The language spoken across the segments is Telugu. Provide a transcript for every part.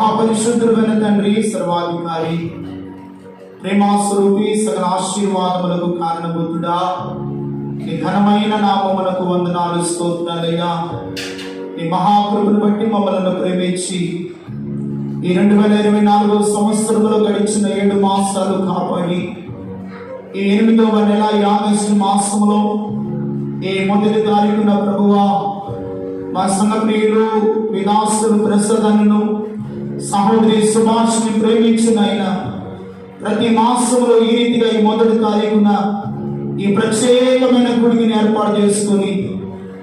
ఆ పరిశుద్ధుడైన తండ్రి సర్వాధికారి ప్రేమాస్వరూపి సకల ఆశీర్వాదములకు కారణభూతుడా. నీ ఘనమైన నామములకు వందనాలు స్తోత్రాలయ్యా. నీ మహాప్రభుని బట్టి మమ్మలను ప్రేమించి ఈ రెండు వేల ఇరవై నాలుగో సంవత్సరంలో గడిచిన ఏడు మాసాలు కాపాడి ఈ ఎనిమిదవ నెల ఈ ఆగస్టు మాసంలో ఈ మొదటి తారీఖున ప్రభువా మా సంఘ ప్రియులు విదాసులు ప్రసాదను సహోదరి సుభాష్ని ప్రేమించిన ఆయన ప్రతి మాసంలో ఈ రీతిగా ఈ మొదటి తారీఖున ఈ ప్రత్యేకమైన గుడిని ఏర్పాటు చేసుకుని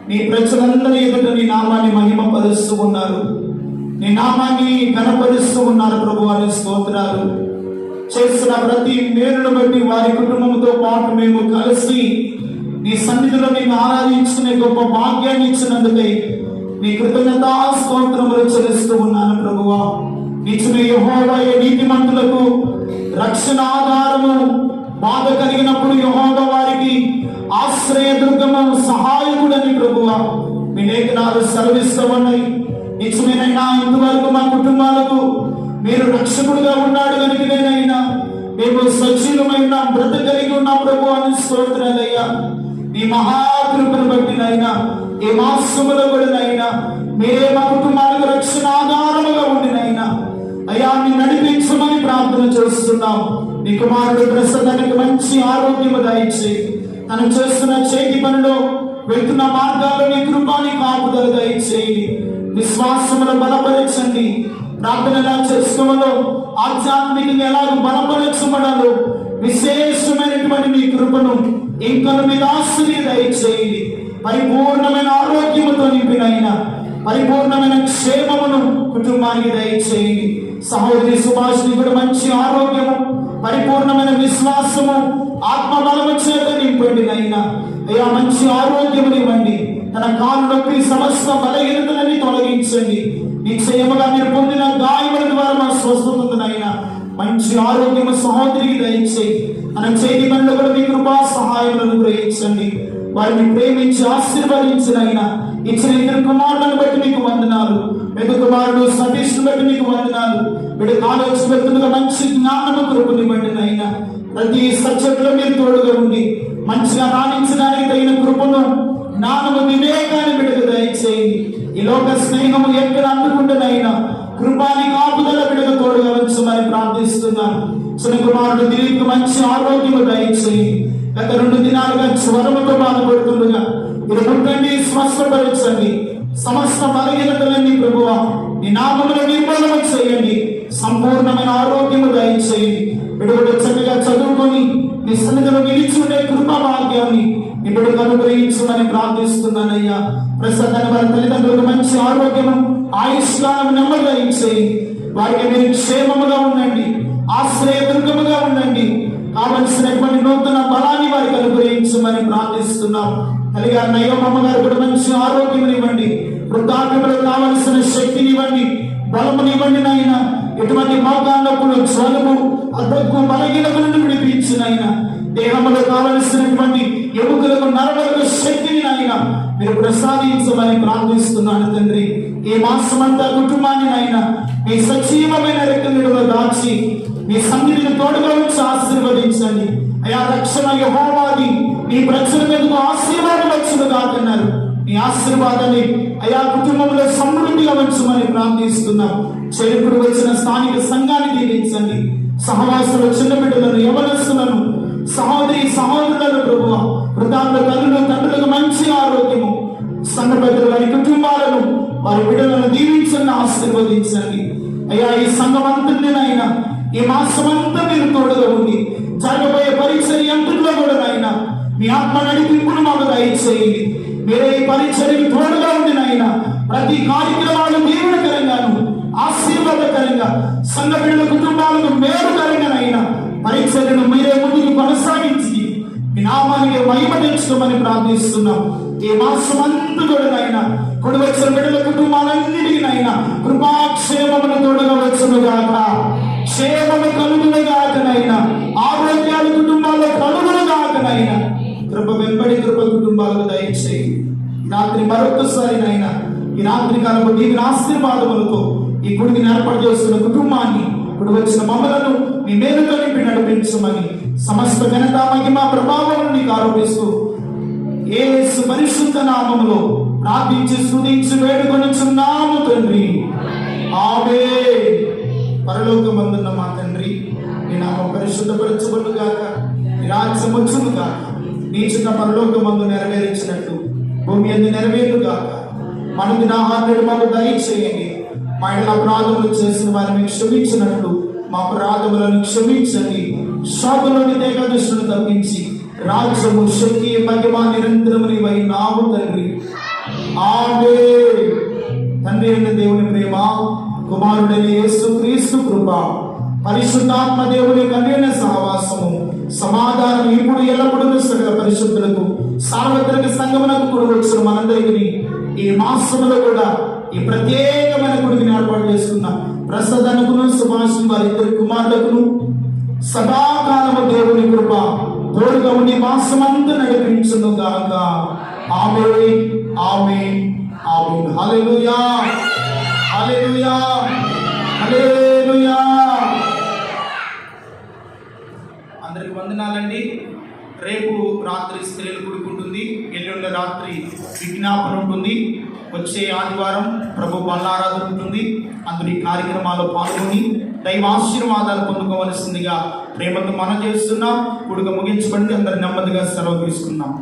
నీ ప్రజలందరి ఎదుట నీ నామాన్ని మహిమపరుస్తూ ఉన్నారు. నీ నామాన్ని కనపరుస్తూ ఉన్నారు ప్రభు వారి స్తోత్రాలు. చేసిన ప్రతి మేలును బట్టి వారి కుటుంబంతో పాటు మేము కలిసి నీ సన్నిధిలో నేను ఆరాధించుకునే గొప్ప భాగ్యాన్ని ఇచ్చినందుకై నీ కృతజ్ఞతా స్తోత్రములు చెల్లిస్తూ ఉన్నాను ప్రభువా. నిచ్చిన యహోవయ నీతిమంతులకు రక్షణ ఆధారము. బాధ కలిగినప్పుడు యహోవ వారికి ఆశ్రయ దుర్గము సహాయకుడని ప్రభువా. మీ లేఖనాలు సెలవిస్తూ నిజమేనైనా ఇంతవరకు మా కుటుంబాలకు మీరు రక్షకుడుగా ఉన్నాడు కనుక నేనైనా మేము సజీవమైన బ్రతకలిగి ఉన్నాం ప్రభు అని స్తోత్రాలయ్యా. నీ మహాకృపను బట్టినైనా ఈ మాసములో కూడా మీరే మా చేస్తున్నాం నీ కుమారుడు ప్రసన్నకి మంచి ఆరోగ్యము దయచి తను చేస్తున్న చేతి పనిలో వెళ్తున్న మార్గాల్లో నీ కృపాని కాపుదలు దయచేయి. విశ్వాసమును బలపరచండి. ప్రార్థన ఎలా చేసుకోవాలో ఆధ్యాత్మికంగా ఎలా బలపరచబడాలో విశేషమైనటువంటి మీ కృపను ఇంకా మీద ఆశ్రయ దయచేయండి పరిపూర్ణమైన ఆరోగ్యముతో నింపినైనా పరిపూర్ణమైన క్షేమమును కుటుంబానికి దయచేయండి సహోదరి సుభాష్ని కూడా మంచి ఆరోగ్యము పరిపూర్ణమైన విశ్వాసము ఆత్మ బలము చేత నింపండి నైనా అయ్యా మంచి ఆరోగ్యమునివ్వండి తన కాలు నొప్పి సమస్త బలహీనతలన్నీ తొలగించండి. నిశ్చయముగా మీరు పొందిన గాయముల ద్వారా మా స్వస్థతనైనా. మంచి ఆరోగ్యము సహోదరికి దయచేయి. తన చేతి పనులు కూడా మీ కృపా సహాయములను గ్రహించండి. వారిని ప్రేమించి ఆశీర్వదించినైనా. ఇచ్చిన ఇద్దరు కుమారులను బట్టి మీకు వందనాలు. పెద్ద కుమారుడు సతీష్ను బట్టి మీకు వందనాలు. వీడు కాలేజ్ పెడుతుండగా మంచి జ్ఞానము కృపనివ్వండి అయినా ప్రతి సబ్జెక్టులో మీరు తోడుగా ఉండి మంచిగా రాణించడానికి తగిన కృపను జ్ఞానము వివేకాన్ని బిడ్డకు దయచేయండి. ఈ లోక స్నేహము ఎక్కడ అందుకుంటున్నైనా కృపాని కాపుదల బిడ్డకు తోడుగా ఉంచమని ప్రార్థిస్తున్నాను. చిన్న కుమారుడు దిలీప్ మంచి ఆరోగ్యము దయచేయండి. గత రెండు దినాలుగా జ్వరముతో బాధపడుతుండగా స్వస్థపరచండి సమస్త బలహీనతలన్నీ ప్రభువ. నీ నామములు నిర్మూలన చేయండి. సంపూర్ణమైన ఆరోగ్యము దయచేయండి. బిడ్డలు చక్కగా చదువుకొని నీ సన్నిధిలో నిలిచి ఉండే కృపా భాగ్యాన్ని ఇప్పుడు అనుగ్రహించమని ప్రార్థిస్తున్నానయ్యా. ప్రస్తుతం వారి తల్లిదండ్రులకు మంచి ఆరోగ్యము ఆయుష్కాలం నెమ్మది దయచేయి. వారికి మీరు క్షేమముగా ఉండండి. ఆశ్రయ దుర్గముగా ఉండండి. కావలసినటువంటి నూతన బలాన్ని వారికి అనుగ్రహించమని ప్రార్థిస్తున్నాం. కలిగా అన్నయ్య అమ్మగారు కూడా మంచి ఆరోగ్యం ఇవ్వండి. వృద్ధాప్యంలో కావలసిన శక్తిని ఇవ్వండి. బలమునివ్వండి నాయన. ఎటువంటి మోకాళ్ళప్పుడు చలుపు అద్దకు బలహీనత నుండి విడిపించిన ఆయన దేహంలో కావలసినటువంటి ఎముకలకు నరములకు శక్తిని నాయన. మీరు ప్రసాదించమని ప్రార్థిస్తున్నాను తండ్రి. ఈ మాసమంతా కుటుంబాన్ని నాయన మీ సజీవమైన రెక్కలు దాచి మీ సన్నిధిని తోడుగా ఉంచి ఆశీర్వదించండి. అయా రక్షణ యహోవాది. నీ ప్రజల మీదకు ఆశీర్వాదం వచ్చును కాదన్నారు. నీ ఆశీర్వాదాన్ని అయా కుటుంబంలో సమృద్ధిగా ఉంచమని ప్రార్థిస్తున్నాం చెరుకుడు వచ్చిన స్థానిక సంఘాన్ని దీవించండి. సహవాసులు చిన్న బిడ్డలను యవనస్తులను సహోదరి సహోదరులను ప్రభువ వృద్ధాంత తల్లులు తండ్రులకు మంచి ఆరోగ్యము. సన్న పెద్దలు వారి కుటుంబాలను వారి బిడ్డలను దీవించండి ఆశీర్వదించండి. అయ్యా ఈ సంఘం అంతటినైనా ఈ మాసమంతా మీరు తోడుగా ఉండి జరగబోయే పరీక్ష అంతట్లో కూడా నాయన మీ ఆత్మ నడిపింపును మాకు దయచేయండి. మీరే ఈ పరిచర్యకు తోడుగా ఉండి నాయన ప్రతి కార్యక్రమాలు దీవులకరంగాను ఆశీర్వాదకరంగా సంఘ కుటుంబాలకు మేలుకరంగానైనా పరిచర్యను మీరే ముందుకు కొనసాగించి మీ నామానికి మహిమ తెచ్చుకోమని ప్రార్థిస్తున్నాం. ఈ మాసం అంతా కూడా నాయన కొడు బిడ్డల కుటుంబాలన్నిటికీ నాయన కృపాక్షేమమును తోడుగా వచ్చును గాక. రాత్రి మరొకసారి నాయన కాలపు దీని ఆశీర్వాదములతో ఈ గుడిని ఏర్పాటు చేస్తున్న కుటుంబాన్ని ఇప్పుడు వచ్చిన మమ్మలను నీ మేలుతో నింపి నడిపించమని సమస్త ఘనత మహిమ ప్రభావం నీకు ఆరోపిస్తూ ఏ పరిశుద్ధ నామములో ప్రార్థించి స్తుతించి వేడుకొనుచున్నాము తండ్రి. ఆమె పరలోకమందున్న మా తండ్రి నీ నామం పరిశుద్ధపరచబడు గాక నీ రాజ్యం వచ్చును గాక నీ చిన్న పరలోకమందు నెరవేర్చినట్టు భూమి అందు నెరవేరు గాక. మనకి నా హార్డు మాకు దయచేయండి మా ఇంట్లో అపరాధములు చేసిన వారిని క్షమించినట్లు మా అపరాధములను క్షమించండి. శాపలోని దేగదృష్టిని తప్పించి రాజ్యము శక్తి మహిమ నిరంతరము నీవై నాము తండ్రి. ఆమె తండ్రి అయిన దేవుని ప్రేమ కుమారుడైన యేసు క్రీస్తు కృప పరిశుద్ధాత్మ దేవుని కన్యన సహవాసము సమాధానం ఇప్పుడు ఎల్లప్పుడూ సకల పరిశుద్ధులకు సార్వత్రిక సంగమనకు కొడుకు వచ్చిన మనందరికీ ఈ మాసంలో కూడా ఈ ప్రత్యేకమైన కొడుకుని ఏర్పాటు చేసుకున్న ప్రసాదనకును సుభాష్ వారి ఇద్దరు కుమారులకును సదాకాలము దేవుని కృప తోడుగా ఉండి మాసమంతా నడిపించును గాక. ఆమె ఆమె ఆమె హల్లెలూయా హల్లెలూయా హల్లెలూయా. అందరికి వందనాలండి. రేపు రాత్రి స్త్రీలు కూడుకుంటుంది. ఎల్లుండి రాత్రి విజ్ఞాపన ఉంటుంది. వచ్చే ఆదివారం ప్రభు బల్లారాధన ఉంటుంది అందరు ఈ కార్యక్రమాల్లో పాల్గొని దైవ ఆశీర్వాదాలు పొందుకోవలసిందిగా ప్రేమతో మనం చేస్తున్నాం. కూడుక ముగించబడి అందరు నెమ్మదిగా సెలవు తీసుకున్నాం